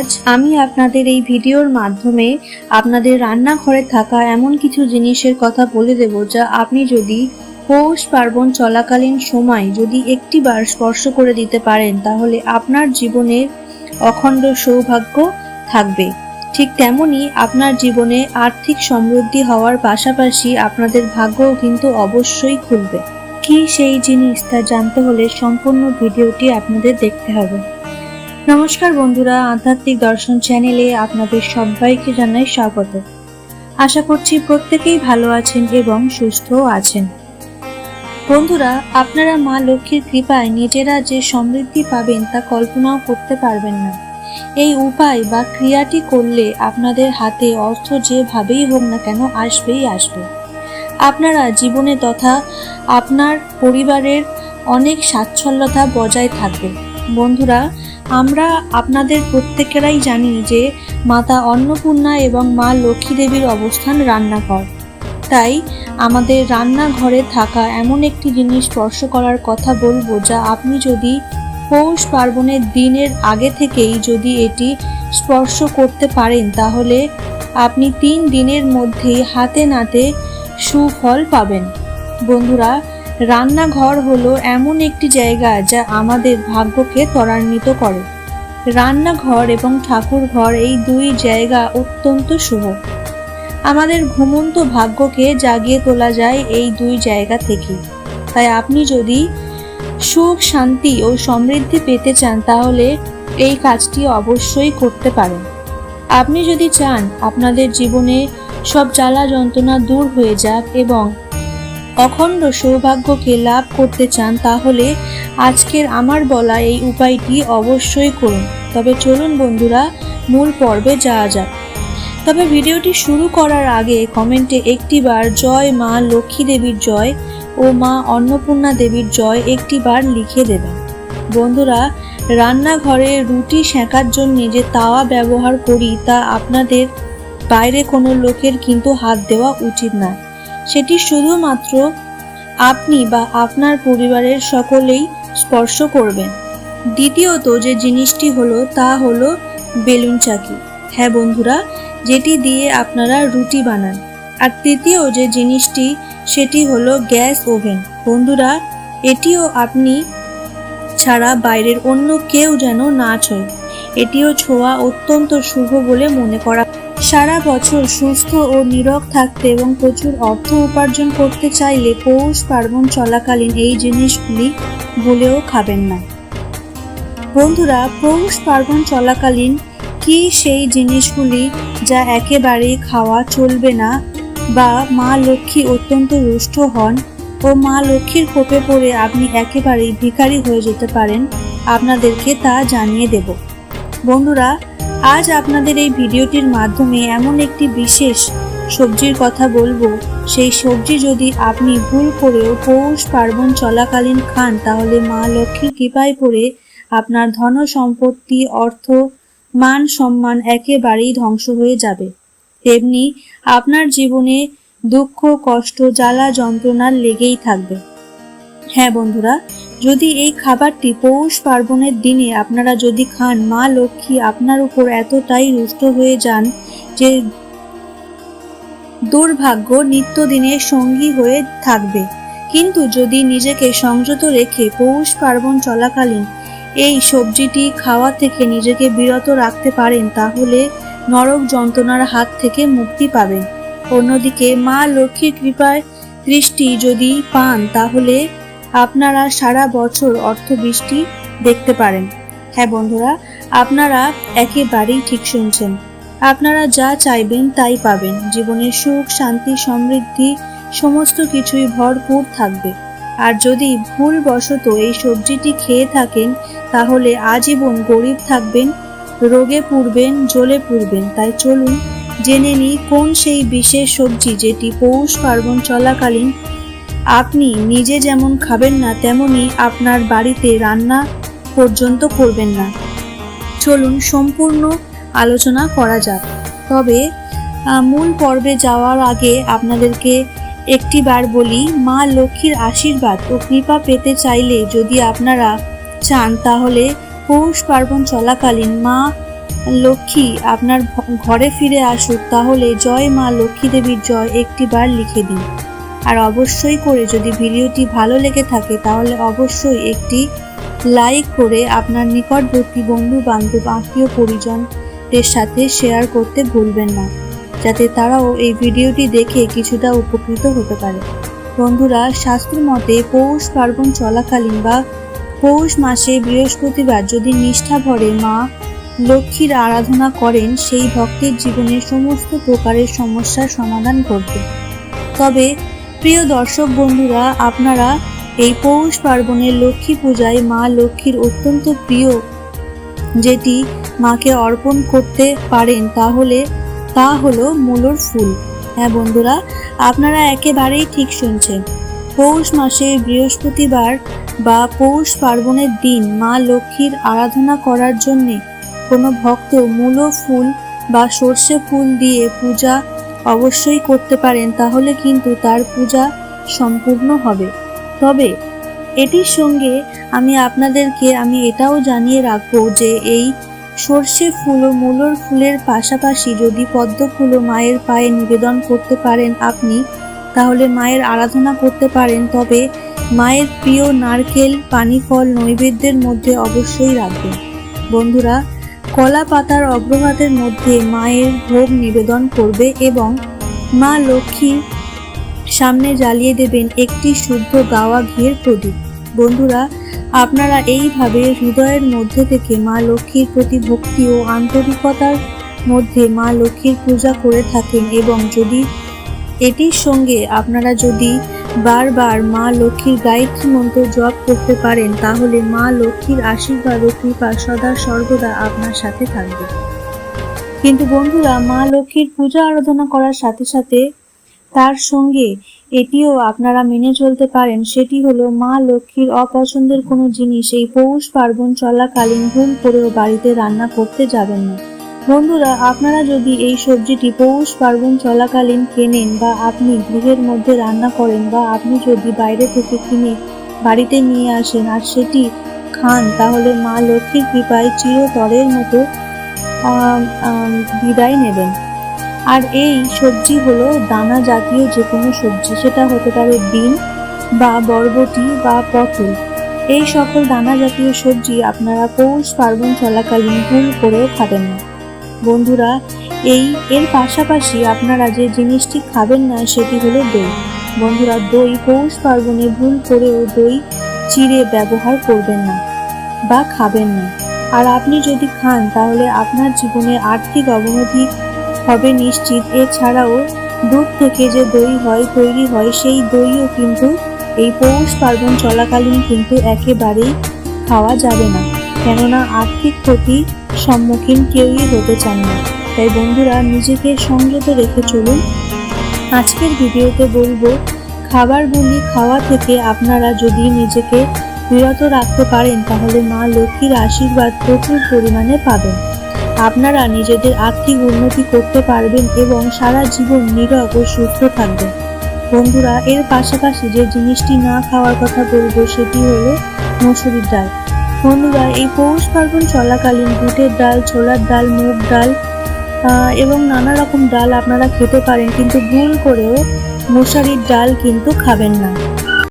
আজ আমি আপনাদের এই ভিডিওর মাধ্যমে আপনাদের রান্নাঘরে থাকা এমন কিছু জিনিসের কথা বলে দেব যা আপনি যদি পৌষ পার্বণ চলাকালীন সময় যদি একটি বার স্পর্শ করে দিতে পারেন, তাহলে আপনার জীবনের অখণ্ড সৌভাগ্য থাকবে। ঠিক তেমনি আপনার জীবনে আর্থিক সমৃদ্ধি হওয়ার পাশাপাশি আপনাদের ভাগ্যও কিন্তু অবশ্যই খুলবে। কি সেই জিনিস তা জানতে হলে সম্পূর্ণ ভিডিওটি আপনাদের দেখতে হবে। নমস্কার বন্ধুরা, আধ্যাত্মিক দর্শন চ্যানেলে আপনাদের সবাইকে জানাই স্বাগত। আশা করছি প্রত্যেকেই ভালো আছেন এবং সুস্থও আছেন। বন্ধুরা, আপনারা মা লক্ষ্মীর কৃপায় নিজেরা যে সমৃদ্ধি পাবেন তা কল্পনাও করতে পারবেন না। এই উপায় বা ক্রিয়াটি করলে আপনাদের হাতে অর্থ যেভাবেই হোক না কেন আসবেই আসবে। আপনারা জীবনে তথা আপনার পরিবারের অনেক স্বাচ্ছল্যতা বজায় থাকবে। বন্ধুরা আমরা আপনাদের প্রত্যেকেরাই জানি যে মাতা অন্নপূর্ণা এবং মা লক্ষ্মী দেবীর অবস্থান রান্নাঘর। তাই আমাদের রান্নাঘরে থাকা এমন একটি জিনিস স্পর্শ করার কথা বলব যা আপনি যদি পৌষ পার্বণের দিনের আগে থেকেই যদি এটি স্পর্শ করতে পারেন, তাহলে আপনি তিন দিনের মধ্যেই হাতে নাতে সুফল পাবেন। বন্ধুরা রান্নাঘর হলো এমন একটি জায়গা যা আমাদের ভাগ্যকে ত্বরান্বিত করে। রান্নাঘর এবং ঠাকুর ঘর এই দুই জায়গা অত্যন্ত শুভ। আমাদের ঘুমন্ত ভাগ্যকে জাগিয়ে তোলা যায় এই দুই জায়গা থেকে। তাই আপনি যদি সুখ, শান্তি ও সমৃদ্ধি পেতে চান, তাহলে এই কাজটি অবশ্যই করতে পারেন। আপনি যদি চান, আপনাদের জীবনে সব জ্বালা যন্ত্রণা দূর হয়ে যাক এবং অখণ্ড সৌভাগ্যকে লাভ করতে চান, তাহলে আজকের আমার বলা এই উপায়টি অবশ্যই করুন। তবে চলুন বন্ধুরা, মূল পর্বে যাওয়া যাক। তবে ভিডিওটি শুরু করার আগে কমেন্টে একটিবার জয় মা লক্ষ্মী দেবীর জয় ও মা অন্নপূর্ণা দেবীর জয় একটিবার লিখে দেবেন। বন্ধুরা, রান্নাঘরে রুটি সেঁকার জন্য যে তাওয়া ব্যবহার করি, তা আপনাদের বাইরে কোনো লোকের কিন্তু হাত দেওয়া উচিত না সেটি শুধুমাত্র আপনি বা আপনার পরিবারের সকলেই স্পর্শ করবেন। দ্বিতীয়ত যে জিনিসটি হলো তা হলো বেলুন চাকি। হ্যাঁ বন্ধুরা, যেটি দিয়ে আপনারা রুটি বানান। আর তৃতীয় যে জিনিসটি, সেটি হলো গ্যাস ওভেন। বন্ধুরা, এটিও আপনি ছাড়া বাইরের অন্য কেউ যেন না ছোঁয়। এটিও ছোঁয়া অত্যন্ত শুভ বলে মনে করা সারা বছর সুস্থ ও নীরব থাকতে এবং প্রচুর অর্থ উপার্জন করতে চাইলে পৌষ পার্বণ চলাকালীন এই জিনিসগুলি বলেও খাবেন না। বন্ধুরা, পৌষ পার্বণ চলাকালীন কি সেই জিনিসগুলি যা একেবারেই খাওয়া চলবে না বা মা লক্ষ্মী অত্যন্ত রুষ্ট হন ও মা লক্ষ্মীর কোপে পড়ে আপনি একেবারেই ভিখারি হয়ে যেতে পারেন, আপনাদেরকে তা জানিয়ে দেব। বন্ধুরা আজ আপনাদের এই ভিডিওটির মাধ্যমে এমন একটি বিশেষ সবজির কথা বলব। সেই সবজি যদি আপনি ভুল করেও পৌষ পার্বণ চলাকালীন খান, তাহলে মা লক্ষ্মীর কৃপায় পড়ে আপনার ধন সম্পত্তি, অর্থ, মান সম্মান একেবারেই ধ্বংস হয়ে যাবে। তেমনি আপনার জীবনে দুঃখ, কষ্ট, জ্বালা যন্ত্রণার লেগেই থাকবে। হ্যাঁ বন্ধুরা যদি এই খাবারটি পৌষ পার্বণের দিনে আপনারা যদি খান, মা লক্ষ্মী আপনার উপর এতটাই রুষ্ট হয়ে যান যে দুর্ভাগ্য নিত্যদিনের সঙ্গী হয়ে থাকবে। কিন্তু যদি নিজেকে সংযত রেখে পৌষ পার্বণ চলাকালীন এই সবজিটি খাওয়া থেকে নিজেকে বিরত রাখতে পারেন, তাহলে নরক যন্ত্রণার হাত থেকে মুক্তি পাবেন। অন্যদিকে মা লক্ষ্মীর কৃপায় দৃষ্টি যদি পান, তাহলে আপনারা সারা বছর অর্থ বৃষ্টি দেখতে পারেন। হ্যাঁ বন্ধুরা, আপনারা একেবারেই ঠিক শুনছেন। আপনারা যা চাইবেন তাই পাবেন। জীবনের সুখ, শান্তি, সমৃদ্ধি, সমস্ত কিছুই ভরপুর থাকবে। আর যদি ভুলবশত এই সবজিটি খেয়ে থাকেন, তাহলে আজীবন গরিব থাকবেন, রোগে পুড়বেন, জ্বলে পুড়বেন। তাই চলুন জেনে নিই কোন সেই বিশেষ সবজি যেটি পৌষ পার্বণ চলাকালীন আপনি নিজে যেমন খাবেন না, তেমনি আপনার বাড়িতে রান্না পর্যন্ত করবেন না। চলুন সম্পূর্ণ আলোচনা করা যাক। তবে মূল পর্বে যাওয়ার আগে আপনাদেরকে একটি বার বলি, মা লক্ষ্মীর আশীর্বাদ ও কৃপা পেতে চাইলে যদি আপনারা চান, তাহলে পৌষ পার্বণ চলাকালীন মা লক্ষ্মী আপনার ঘরে ফিরে আসুক, তাহলে জয় মা লক্ষ্মী দেবীর জয় একটি বার লিখে দিন। আর অবশ্যই করে যদি ভিডিওটি ভালো লেগে থাকে তাহলে অবশ্যই একটি লাইক করে আপনার নিকটবর্তী বন্ধু বান্ধব আত্মীয় পরিজনদের সাথে শেয়ার করতে ভুলবেন না, যাতে তারাও এই ভিডিওটি দেখে কিছুটা উপকৃত হতে পারে। বন্ধুরা শাস্ত্র মতে পৌষ পার্বণ চলাকালীন বা পৌষ মাসে বৃহস্পতিবার যদি নিষ্ঠা ভরে মা লক্ষ্মীর আরাধনা করেন, সেই ভক্তের জীবনে সমস্ত প্রকারের সমস্যার সমাধান ঘটবে। তবে প্রিয় দর্শক বন্ধুরা, আপনারা এই পৌষ পার্বণের লক্ষ্মী পূজায় মা লক্ষ্মীর অত্যন্ত প্রিয় যেটি মাকে অর্পণ করতে পারেন, তাহলে তা হলো মূলর ফুল। হ্যাঁ বন্ধুরা, আপনারা একেবারেই ঠিক শুনছেন। পৌষ মাসে বৃহস্পতিবার বা পৌষ পার্বণের দিন মা লক্ষ্মীর আরাধনা করার জন্যে কোনো ভক্ত মূলো ফুল বা সর্ষে ফুল দিয়ে পূজা অবশ্যই করতে পারেন, তাহলে কিন্তু তার পূজা সম্পূর্ণ হবে। তবে এটির সঙ্গে আমি আপনাদেরকে, আমি এটাও জানিয়ে রাখব যে এই সর্ষে ফুল ও মূলর ফুলের পাশাপাশি যদি পদ্ম ফুল ও মায়ের পায়ে নিবেদন করতে পারেন আপনি, তাহলে মায়ের আরাধনা করতে পারেন। তবে মায়ের প্রিয় নারকেল পানি ফল নৈবেদ্যের মধ্যে অবশ্যই রাখবেন। বন্ধুরা কলা পাতার অগ্রভাতের মধ্যে মায়ের ভোগ নিবেদন করবে এবং মা লক্ষ্মীর সামনে জ্বালিয়ে দেবেন একটি শুদ্ধ গাওয়া ঘিয়ের প্রদীপ। বন্ধুরা, আপনারা এইভাবে হৃদয়ের মধ্যে থেকে মা লক্ষ্মীর প্রতি ভক্তি ও আন্তরিকতার মধ্যে মা লক্ষ্মীর পূজা করে থাকেন এবং যদি এটির সঙ্গে আপনারা যদি বারবার মা লক্ষ্মীর গায়ত্রী মন্ত্র জপ করতে পারেন, তাহলে মা লক্ষ্মীর আশীর্বাদ ও কৃপা সদা সর্বদা আপনার সাথে থাকবে। কিন্তু বন্ধুরা, মা লক্ষ্মীর পূজা আরাধনা করার সাথে সাথে তার সঙ্গে এটিও আপনারা মেনে চলতে পারেন, সেটি হলো মা লক্ষ্মীর অপছন্দের কোনো জিনিস এই পৌষ পার্বণ চলাকালীন ভুল করেও বাড়িতে রান্না করতে যাবেন না। বন্ধুরা, আপনারা যদি এই সবজিটি পৌষ পার্বণ চলাকালীন কেনেন বা আপনি গৃহের মধ্যে রান্না করেন বা আপনি যদি বাইরে থেকে কিনে বাড়িতে নিয়ে আসেন আর সেটি খান, তাহলে মা লক্ষ্মীর কৃপায় চিরতরের মতো বিদায় নেবেন। আর এই সবজি হলো দানা জাতীয় যে কোনো সবজি, সেটা হতে পারে বিন বা বরবটি বা পটল। এই সকল দানা জাতীয় সবজি আপনারা পৌষ পার্বণ চলাকালীন ভুল করেও খাবেন না। বন্ধুরা, এই, এর পাশাপাশি আপনারা যে জিনিসটি খাবেন না, সেটি হলো দই। বন্ধুরা, দই পৌষ পার্বণে ভুল করেও দই চিড়ে ব্যবহার করবেন না বা খাবেন না। আর আপনি যদি খান, তাহলে আপনার জীবনে আর্থিক অবনতি হবে নিশ্চিত। এছাড়াও দুধ থেকে যে দই হয়, তৈরি হয়, সেই দইও কিন্তু এই পৌষ পার্বণ চলাকালীন কিন্তু একেবারেই খাওয়া যাবে না। কেননা, আর্থিক ক্ষতি সম্মুখীন কেউই হতে চান না। তাই বন্ধুরা, নিজেকে সংযত রেখে চলুন। আজকের ভিডিওতে বলব খাবারগুলি খাওয়া থেকে আপনারা যদি নিজেকে বিরত রাখতে পারেন, তাহলে মা লক্ষ্মীর আশীর্বাদ প্রচুর পরিমাণে পাবেন। আপনারা নিজেদের আর্থিক উন্নতি করতে পারবেন এবং সারা জীবন নীরব ও সুস্থ থাকবেন। বন্ধুরা, এর পাশাপাশি যে জিনিসটি না খাওয়ার কথা বলব, সেটি হলো মসুরির ডাল। বন্ধুরা, এই পৌষ পার্বণ চলাকালীন বুটের ডাল, ছোলার ডাল, মুগ ডাল এবং নানা রকম ডাল আপনারা খেতে পারেন, কিন্তু ভুল করেও মশারির ডাল কিন্তু খাবেন না।